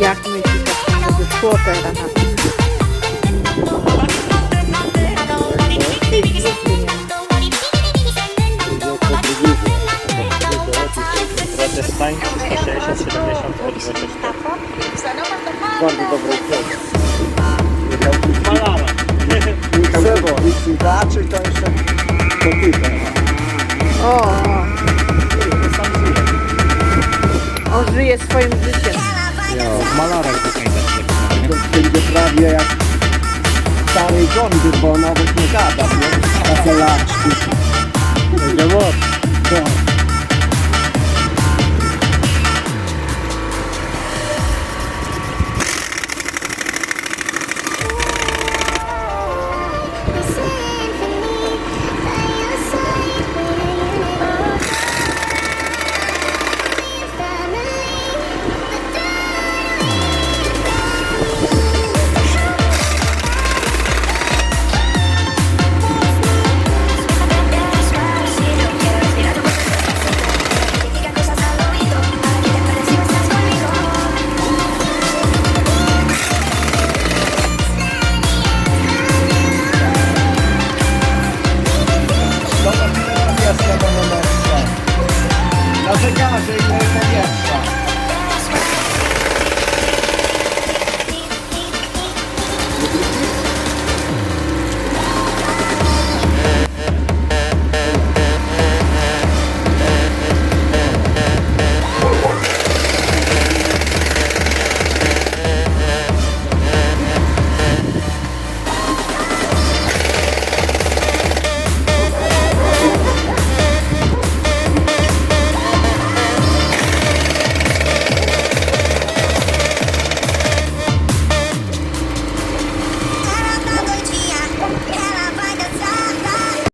Jak myślisz, że to jest człowiek? 70, 24. Bardzo dobry cel. Malara. Drzewo, nic daczy, to jeszcze to. O, o. On żyje swoim życiem. W malarach tutaj też To będzie prawie jak stary rządy, bo nawet nie gada, nie? Takie laczki. Będzie moc. To, 这个江老师一天充电